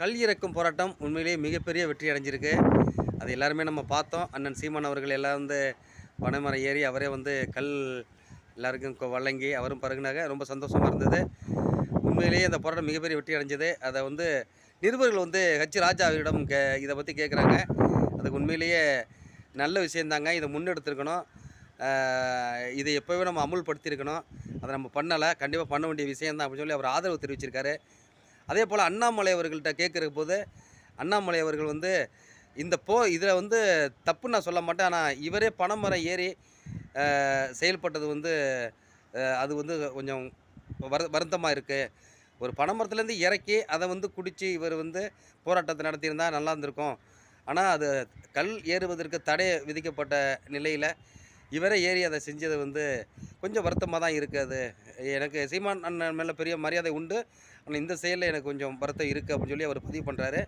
கல் இறக்கும் போராட்டம் உண்மையிலேயே மிகப்பெரிய வெற்றி அடைஞ்சிருக்கு. அது எல்லாருமே நம்ம பார்த்தோம். அண்ணன் சீமான் அவர்கள் எல்லாம் வந்து பனைமரம் ஏறி அவரே வந்து கல் எல்லாருக்கும் வழங்கி அவரும் பருகுனாங்க. ரொம்ப சந்தோஷமாக இருந்தது. உண்மையிலேயே அந்த போராட்டம் மிகப்பெரிய வெற்றி அடைஞ்சது. அதை வந்து நிருபர்கள் வந்து ஹச் ராஜாவிடம் கே இதை பற்றி கேட்குறாங்க அதுக்கு உண்மையிலேயே நல்ல விஷயந்தாங்க இதை முன்னெடுத்துருக்கணும். இதை எப்போவே நம்ம அமுல்படுத்தியிருக்கணும். அதை நம்ம பண்ணலை. கண்டிப்பாக பண்ண வேண்டிய விஷயந்தான் அப்படின்னு சொல்லி அவர் ஆதரவு தெரிவிச்சிருக்காரு. அதே போல் அண்ணாமலை அவர்கள்ட்ட கேட்குற போது அண்ணாமலை அவர்கள் வந்து இந்த போ இதில் வந்து தப்பு நான் சொல்ல மாட்டேன். ஆனால் இவரே பனைமரம் ஏறி செயல்பட்டது வந்து அது வந்து கொஞ்சம் வரு வருத்தமாக இருக்குது ஒரு பனைமரத்துலேருந்து இறக்கி அதை வந்து குடித்து இவர் வந்து போராட்டத்தை நடத்தியிருந்தால் நல்லா இருந்திருக்கும். ஆனால் அது கல் ஏறுவதற்கு தடை விதிக்கப்பட்ட நிலையில் இவரே ஏறி அதை செஞ்சது வந்து கொஞ்சம் வருத்தமாக தான் இருக்குது அது. எனக்கு சீமான் அண்ணன் மேலே பெரிய மரியாதை உண்டு. ஆனால் இந்த செயலில் எனக்கு கொஞ்சம் வருத்தம் இருக்குது அப்படின்னு சொல்லி அவர் பதிவு பண்ணுறாரு